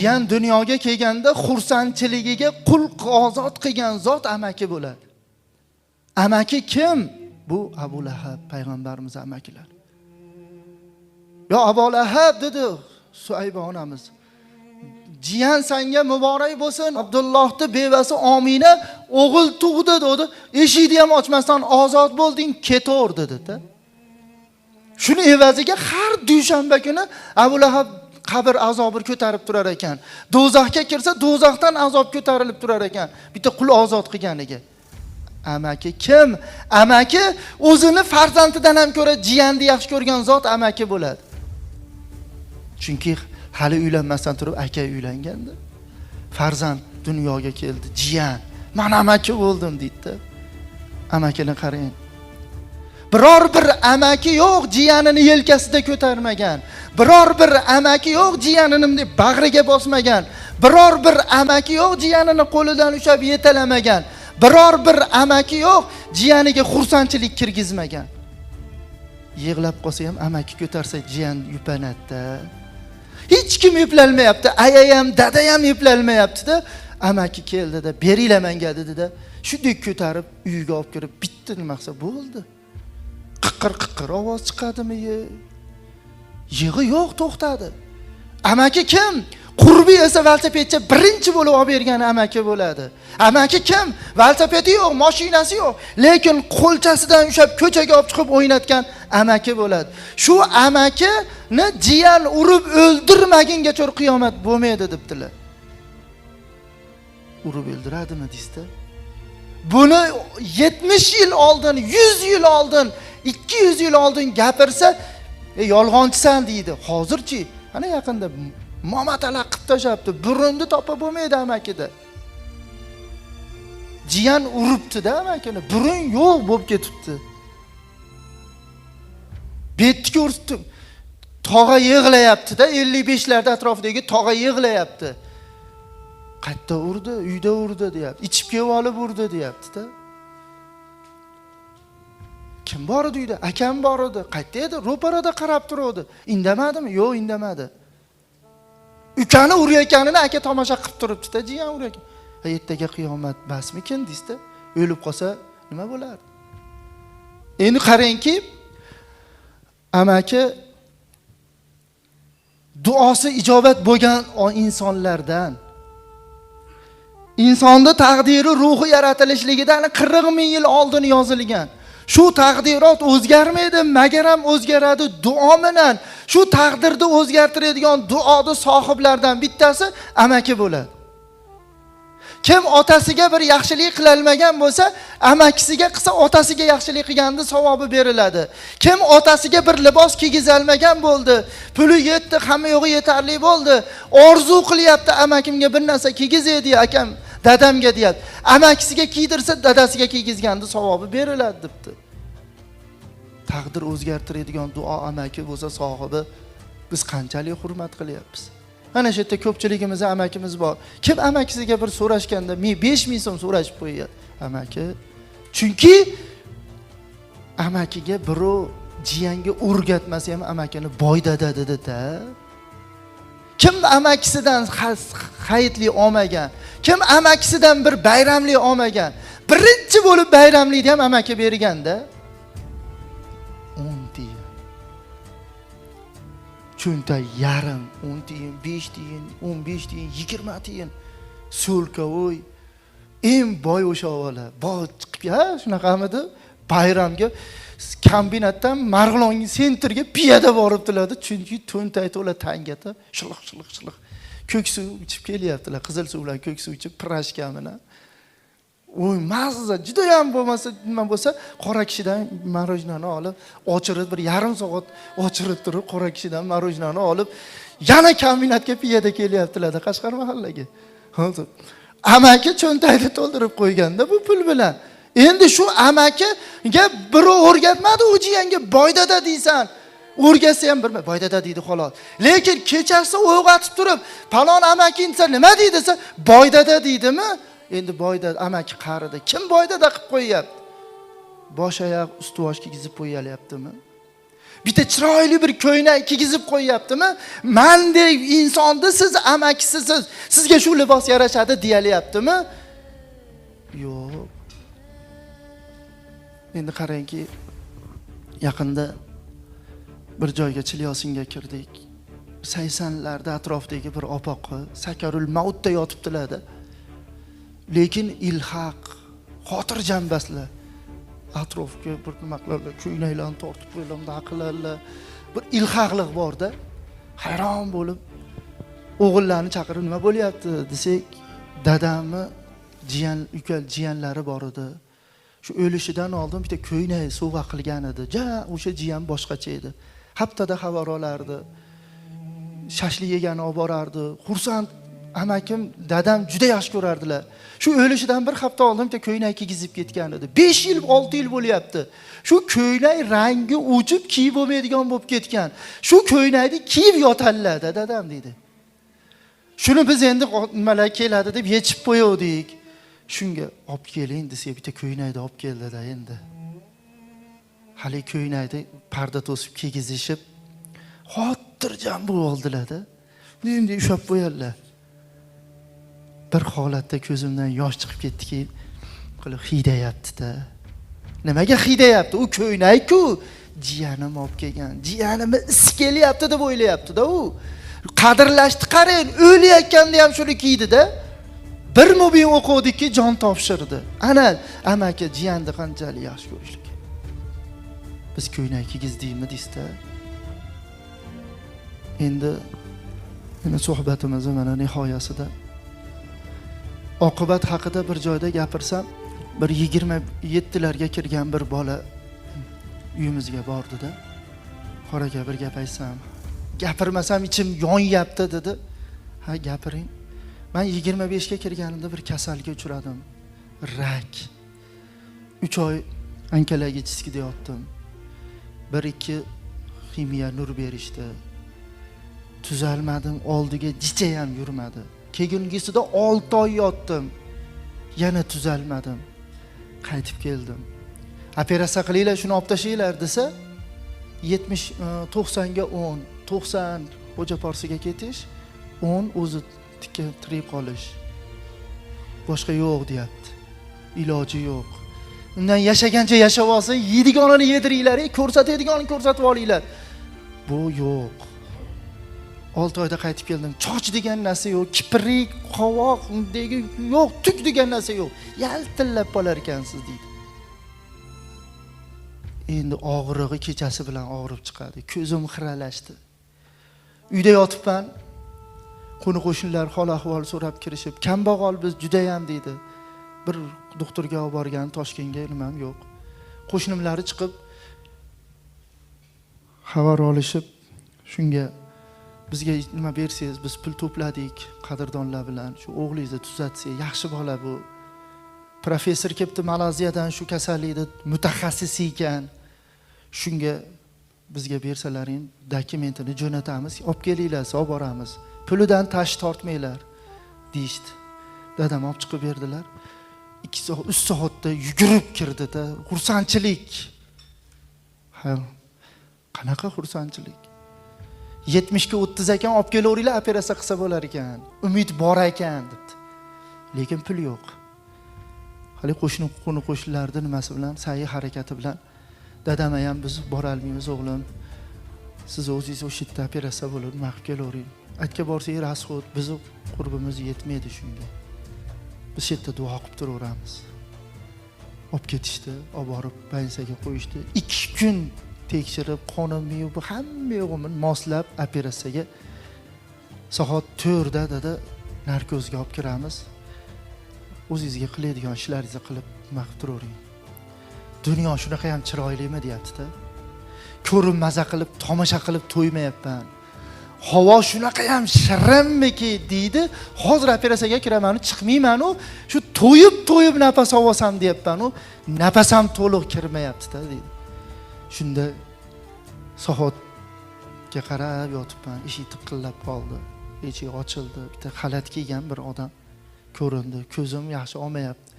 jiyan dunyoga kelganda xursandchiligiga qul ozod qilgan zot amaki bo'ladi. Amaki kim? Bu abu lahab payg'ambarimiz amakilar. Yo abu lahab dedi suayba onamiz jiyan sanga muborak bo'lsin. Abdullohni bevasi omina o'g'il tug'di dedi. Eshikni ham ochmasdan ozod bo'lding ketaver dedida. Shuni evaziga har dushanba kuni abu lahab qabr azobi ko'tarib turar ekan. Do'zaxga kirsa do'zaxdan azob ko'tarilib turar ekan. Bitta qul ozod qilganiga amaki kim? Amaki o'zini farzandidan ham ko'ra jiyanni yaxshi ko'rgan zot amaki bo'ladi. Chunki hali uylanmasdan turib aka uylanganda farzand dunyoga keldi jiyan. Man amaki bo'ldim deydida. Amakini qarang. Biror bir amaki yo'q jiyanini yelkasida ko'tarmagan. Biror bir amaki yo'q jiyanini deb bag'riga bosmagan biror bir amaki yo'q jiyanini qo'lidan ushlab yetalamagan biror bir amaki yo'q jiyaniga xursandchilik kirgizmagan. Yig'lab qolsa ham amaki ko'tarsa jiyan yupanadida. Hech kim yuplalmayapti ayayam dadayam yuplalmayaptida. Amaki keldida beringlar menga dedida. Shunday ko'tarib uyiga olib kirib bitta nima qilsa bo'ldi. Qiqir qiqir ovoz chiqadimi yig'i yo'q to'xtadi. Amaki kim? Qurbi esa velosipedcha birinchi bo'lib olib bergan amaki bo'ladi. Amaki kim? Velosipedi yo'q mashinasi yo'q. Lekin qo'lchasidan ushlab ko'chaga olib chiqib o'ynatgan amaki bo'ladi. Shu amakini jiyan urib o'ldirmagungacha qiyomat bo'lmaydi debdilar. Urib o'ldiradimi deysizda buni yetmish yil oldin yuz yil oldin ikki yuz yil oldin gapirsa ey yolg'onchisan deydi. Hozirchi? Ana yaqinda momatalar qilib tashlabdi. Burunni topib bo'lmaydi amakida. Jiyan uribdida amakini. Burun yo'q bo'lib ketibdi. Betga uribdi. Tog'a yig'layaptida ellik beshlarda atrofidagi tog'a yig'layapti. Qayerda urdi? Uyda urdi deyapti. Ichib kelib olib urdi deyaptida. Kim bor edi uyda akam bor edi. Qayerda edi? Ro'parada qarab turuvdi. Indamadimi? Yo'q indamadi. Ukani urayotganini aka tomosha qilib turibdida jiyan urayotgan. Ertaga qiyomat basmikin deysizda o'lib qolsa nima bo'lardi? Endi qarangki amaki duosi ijobat bo'lgan insonlardan insonni taqdiri ruhi yaratilishligidan qirq ming yil oldin yozilgan. Shu taqdirot o'zgarmaydi magaram o'zgaradi duo bilan. Shu taqdirni o'zgartiradigan duoni sohiblaridan bittasi amaki bo'ladi. Kim otasiga bir yaxshilik qilolmagan bo'lsa amakisiga qilsa otasiga yaxshilik qilganni savobi beriladi. Kim otasiga bir libos kiygizolmagan bo'ldi puli yetdi hamma yo'g'i yetarli bo'ldi orzu qilyapti amakimga bir narsa kiygizay deya akam dadamga deyapti amakisiga kiydirsa dadasiga kiygizganni savobi beriladi debdi. Taqdir o'zgartiradigan duo amaki bo'lsa sohibi biz qanchalik hurmat qilyapmiz? Mana shu yerda ko'pchiligimizni amakimiz bor. Kim amakisiga bir so'rashganda men besh ming so'm so'rashib qo'yyapti amaki. Chunki amakiga birov jiyanga o'rgatmasa ham amakini boy dada dedida kim amakisidan hayitli olmagan? Kim amakisidan bir bayramli olmagan? Birinchi bo'lib bayramlikni ham amaki berganda o'n tiyin. Cho'nta yarim o'n tiyin besh tiyin o'n besh tiyin yigirma tiyin. So'lkavoy eng boy o'sha bola boy chiqib ha shunaqamidi bayramga kombinatdan marg'ilon sentrga piyoda boribdilarda chunki to'ntay to'la tangata shiliq shiliq shiliq ko'k suv ichib kelyaptilar. Qizil suv bilan ko'k suv ichib pirashka bilan voy mazza judayam bo'lmasa nima bo'lsa qora kishidan marojnani olib ochirib bir yarim soat ochirib turib qora kishidan marojnani olib yana kombinatga piyoda kelyaptilarda qashqar mahallaga. Hozir amaki cho'ntakni to'ldirib qo'yganda bu pul bilan endi shu amakiga birov o'rgatmadi u jiyanga boy dada deysan. O'rgatsa ham bilmaydi boy dada deydi xolos. Lekin kechasi uyg'otib turib palon amaking desa nima deydi desa boy dada deydimi? Endi boy dada amaki qaridi kim boy dada qilib qo'yyapti? Bosh oyoq usti bosh kiygizib qo'yalyaptimi bitta chiroyli bir ko'ylak kiygizib qo'yyaptimi mandek insonni siz amakisisiz sizga shu libos yarashadi deyalyaptimi? Yo'q. Endi qarangki yaqinda bir joyga chilyosinga kirdik. Saksonlarda atrofdagi bir opoqi sakarul mautda yotibdilarda lekin ilhaq xotirjambaslar atrofga bir nima qilarlar ko'ylaklarni tortib qo'yadilar bunaqa qilarlar bir ilhaqlik borda hayron bo'lib o'g'illarni chaqirib nima bo'lyapti? Desak dadamni jiyan uka jiyanlari bor edi. Shu o'lishidan oldin bitta ko'ynak sovg'a qilgan edi. Ja o'sha jiyan boshqacha edi. Haftada xabar olardi shashlik yegani olib borardi. Xursand amakim dadam juda yaxshi ko'rardilar. Shu o'lishidan bir hafta oldin bitta ko'ylak kiygizib ketgan edi. Besh yil olti yil bo'lyapti. Shu ko'ylak rangi o'chib kiyib bo'lmaydigan bo'lib ketgan. Shu ko'ylakni kiyib yotadilarda dadam deydi shuni biz endi nimalar keladi deb yechib qo'yavdik shunga olib keling desa bitta ko'ylakni olib keldida endi. Haligi ko'ylakni parda to'sib kiygizishib xotirjam bo'lib oldilarda endi ushlab qo'yadilar bir holatda ko'zimdan yosh chiqib ketdiki qilib hiydayaptida nimaga hiydayapti u ko'ylakku jiyanim olib kelgan jiyanimni isi kelyapti deb o'ylayaptida u. Qadrlashni qarang o'layotganda ham shuni kiydida. Bir mo'min o'quvdikki jon topshirdi. Ana amaki jiyanni qanchalik yaxshi ko'rishlik. Biz ko'ylak kiygizdikmi deysizda? Endi meni suhbatimizni mana nihoyasida oqibat haqida bir joyda gapirsam bir yigirma yettilarga kirgan bir bola uyimizga bordida. Qora aka bir gap aytsam gapirmasam ichim yonyapti dedi. Ha gapiring man yigirma beshga kirganimda bir kasalga uchradim. Rak. Uch oy onkologическийda yotdim. Bir ikki ximiya nur berishdi. Tuzalmadim oldiga jicha ham yurmadi. Keyingisida olti oy yotdim. Yana tuzalmadim. Qaytib keldim. Operatsiya qilinglar shuni olib tashlanglar desa yetmish e, to'qsonga o'n to'qson xo'japorsiga ketish o'n o'zi tikka tirik qolish. Boshqa yo'q deyapti. Iloji yo'q. Undan yashagancha yashab olsa yeydiganini yediringlar ko'rsatadiganini ko'rsatib olinglar. Bu yo'q. Olti oyda qaytib keldim. Choch degan narsa yo'q kiprik qovoq undagi yo'q tuk degan narsa yo'q. Yaltillab qolar ekansiz deydi. Endi og'rig'i kechasi bilan og'rib chiqadi. Ko'zim xiralashdi. Uyda yotibman. Qo'ni qo'shnilar hol ahvol so'rab kirishib kambag'al biz judayam deydi. Bir doktorga olib borgan toshkentga nimam yo'q. Qo'shnimlari chiqib xabar olishib shunga bizga nima bersangiz biz pul to'pladik qadrdonlar bilan shu o'g'lingizni tuzatsak yaxshi bola bu. Professor kelibdi malaziyadan shu kasallikni mutaxassisi ekan. Shunga bizga bersalaring dokumentini jo'natamiz olib kelinglar olib boramiz. Pulidan tash tortmanglar deyishdi dadam olib chiqib berdilar ikki soat uch soatda yugurib kirdida xursandchilik ha qanaqa xursandchilik yetmishga o'ttiz ekan olib kelaveringlar operatsiya qilsa bo'lar ekan. Umid bor ekan debdi. Lekin pul yo'q. Hali qo'shni qo'ni qo'shnilarni nimasi bilan sa'yi harakati bilan dadam ham biz borolmaymiz o'g'lim. Siz o'zingiz o'sha yerda operatsiya bo'lib nima qilib kelavering aytga borsak расход bizni qurbimiz yetmaydi shunga biz shu yerda duo qilib turaveramiz olib ketishdi olib borib больницаga qo'yishdi ikki kun tekshirib qonimni yuvib hamma yo'g'imni moslab operatsiyaga soat to'rtda dada narkozga olib kiramiz o'zingizga qiladigan ishlaringizni qilib nima qilib turavering dunyo shunaqa ham chiroylimi deyaptida ko'rib maza qilib tomosha qilib to'ymayapman havo shunaqa ham shirinmiki deydi. Hozir operatsiyaga kiramanu chiqmaymanu. Shu to'yib to'yib nafas olsam deyapmanu. Nafasam to'liq kirmayaptida deydi. Shunda soatga qarab yotibman. Eshik tiqillab qoldi. Eshik ochildi. Bitta xalat kiygan bir odam ko'rindi. Ko'zim yaxshi olmayapti.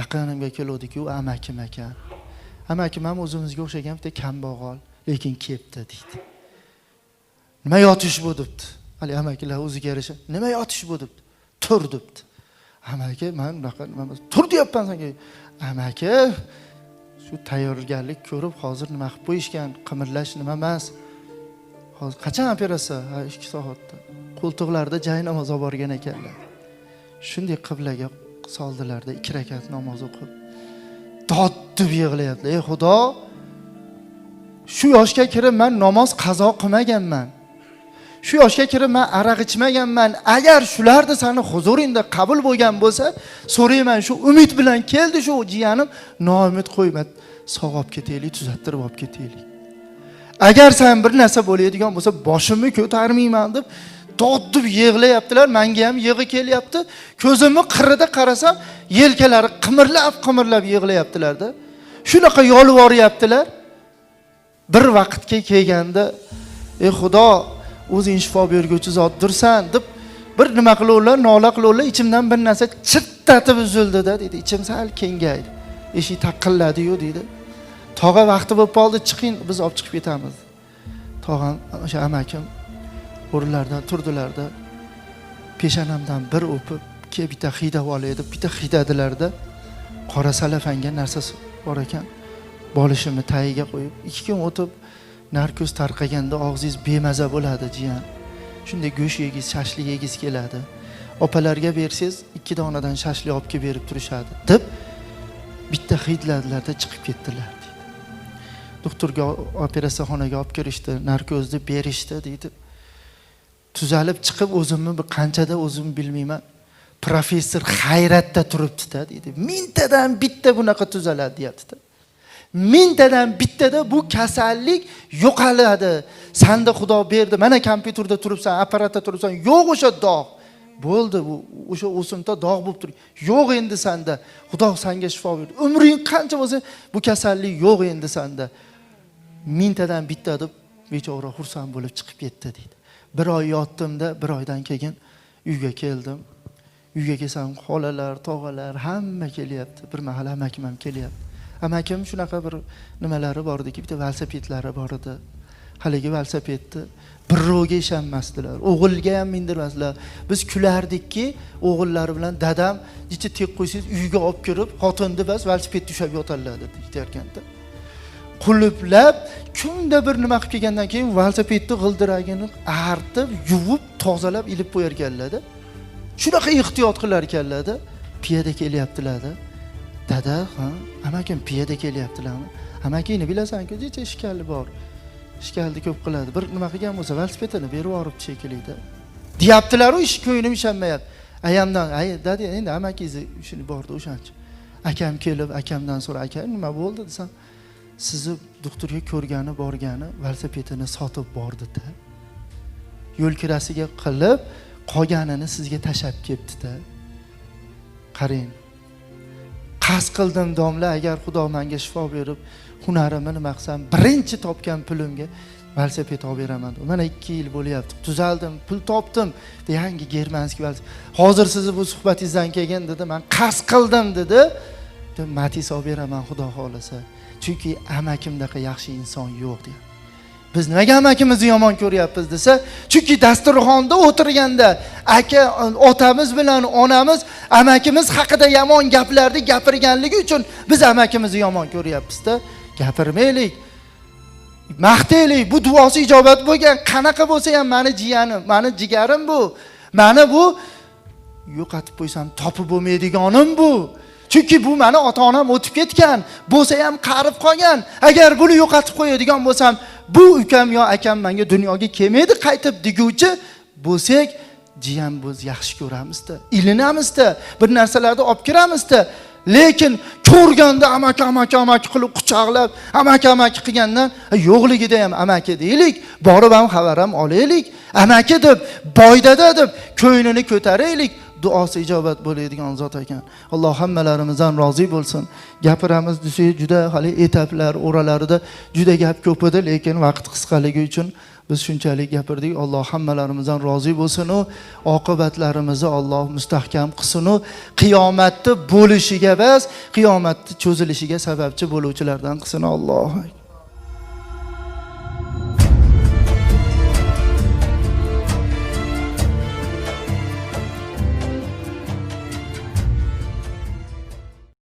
Yaqinimga keluvdiku amakim ekan amakim ham o'zimizga o'xshagan bitta kambag'al lekin kelibdi deydi. Nima yotish bu debdi. Haligi amakilar o'ziga yarasha nima yotish bu debdi. Tur debdi. Amaki man bunaqa nima emas tur deyapman senga. Amaki shu tayyorgarlik ko'rib hozir nima qilib qo'yishgan? Qimirlash nima emas? Hozir qachon operatsiya? Ha ikki soatda. Qo'ltiqlarida jay namoz olib borgan ekanlar. Shunday qiblaga soldilarda ikki rakat namoz o'qib dod deb yig'layapti. Ey xudo shu yoshga kirib man namoz qazo qilmaganman. Shu yoshga kirib man aroq ichmaganman agar shularni sani huzuringda qabul bo'lgan bo'lsa so'rayman shu umid bilan keldi shu jiyanim noumid qo'yma sog' olib ketaylik tuzattirib olib ketaylik agar san bir narsa bo'ladigan bo'lsa boshimni ko'tarmayman deb dod deb yig'layaptilar manga ham yig'i kelyapti ko'zimni qirida qarasam yelkalari qimirlab qimirlab yig'layaptilarda shunaqa yolvoryaptilar bir vaqtga kelganda ey xudo o'zing shifo berguvchi zotdirsan deb bir nima qiluvlar nola qiluvlar. Ichimdan bir narsa chirtatib uzildida deydi ichim sal kengaydi. Eshik taqilladiyu deydi tog'a vaqti bo'lib qoldi chiqing biz olib chiqib ketamiz. Tog'am o'sha amakim o'rinlaridan turdilarda peshonamdan bir o'pib ke bitta hiydab olay deb bitta hiydadilarda qora salafanga narsasi bor ekan. Bolishimni tagiga qo'yib ikki kun o'tib narkoz tarqaganda og'zingiz bemaza bo'ladi jiyan. Shunday go'sht yegiz shashlik yegiz keladi. Opalarga bersangiz ikki donadan shashlik olib kelib berib turishadi. Deb bitta hidladilarda chiqib ketdilar deydi. Doktorga operatsiyaxonaga olib kirishdi narkozni berishdi deydi. Tuzalib chiqib o'zimni bir qanchada o'zim bilmayman. Professor hayratda turibdida deydi. Mingtadan bitta bunaqa tuzaladi deyaptida mingtadan bittada bu kasallik yo'qoladi. Sanda xudo berdi mana kompyuterda turibsan apparatda turibsan yo'q o'sha dog' bo'ldi bu o'sha o'simta dog' bo'lib turgan. Yo'q endi sanda. Xudo sanga shifo berdi. Umring qancha bo'lsa bu kasallik yo'q endi sanda. Mingtadan bitta deb bechora xursand bo'lib chiqib ketdi deydi. Bir oy yotdimda bir oydan keyin uyga keldim. Uyga kelsam xolalar tog'alar hamma kelyapti. Bir mahal amakim ham kelyapti. Amakim shunaqa bir nimalari bor ediki bitta velosipedlari bor edi haligi velosipedni birovga ishonmasdilar. O'g'ilga ham mindirmasdilar. Biz kulardikki o'g'illari bilan dadam ichi tek qo'ysangiz uyga olib kirib xotinni bas velosipedda ushlab yotadilar deb aytyarkanda qulflab kunda bir nima qilib kelgandan keyin velosipedni g'ildiragini artib yuvib tozalab ilib qo'yar ekanlarda shunaqa ehtiyot qilar ekanlarda piyoda kelyaptilarda dada ha? Amakim piyoda kelyaptilarmi? Amakingni bilasanku necha ishkali bor. Ishkalni ko'p qiladi. Bir nima qilgan bo'lsa velosipedini berib yuboribdi shekillida deyaptilaru ish ko'nglim ishonmayapti. Ayamdan ay dada endi amakingizni shuni bordi o'shancha akam kelib akamdan so'ra aka nima bo'ldi desam sizni doktorga ko'rgani borgani velosipedini sotib bordida yo'lkirasiga qilib qolganini sizga tashlab kelibdida qarang. Qasd qildim domla agar xudo menga shifo berib hunarimni nima qilsam birinchi topgan pulimga velosiped olib beraman. Mana ikki yil bo'lyapti. Tuzaldim pul topdim yangi germanskiy hozir sizni bu suhbatingizdan keyin dedi man qasd qildim dedi. Matiz olib beraman xudo xohlasa chunki amakimdaqa yaxshi inson yo'q deyapti biz nimaga amakimizni yomon ko'ryapmiz desa chunki dasturxonda o'tirganda aka otamiz bilan onamiz amakimiz haqida yomon gaplarni gapirganligi uchun biz amakimizni yomon ko'ryapmizda. Gapirmaylik. Maqtaylik. Bu duosi ijobat bo'lgan. Qanaqa bo'lsa ham mani jiyanim mani jigarim bu. Mani bu yo'qotib qo'ysam topib bo'lmaydiganim bu. Chunki bu mani ota onam o'tib ketgan. Bo'lsa ham qarib qolgan. Agar buni yo'qotib qo'yadigan bo'lsam bu ukam yo akam menga dunyoga kelmaydi qaytib deguvchi bo'lsak jiyan biz yaxshi ko'ramizda ilinamizda bir narsalarni olib kiramizda. Lekin ko'rganda amaki amaki amaki qilib quchoqlab amaki amaki qilgandan yo'qligida ham amaki deylik borib ham xabar ham olaylik amaki deb boydada deb ko'nglini ko'taraylik. Duosi ijobat bo'ladigan zot ekan. Alloh hammalarimizdan rozi bo'lsin. Gapiramiz desak juda hali etaplar o'ralarida juda gap ko'p edi lekin vaqt qisqaligi uchun biz shunchalik gapirdik. Alloh hammalarimizdan rozi bo'lsinu oqibatlarimizni alloh mustahkam qilsinu qiyomatni bo'lishiga emas qiyomatni cho'zilishiga sababchi bo'luvchilardan qilsin. Alloh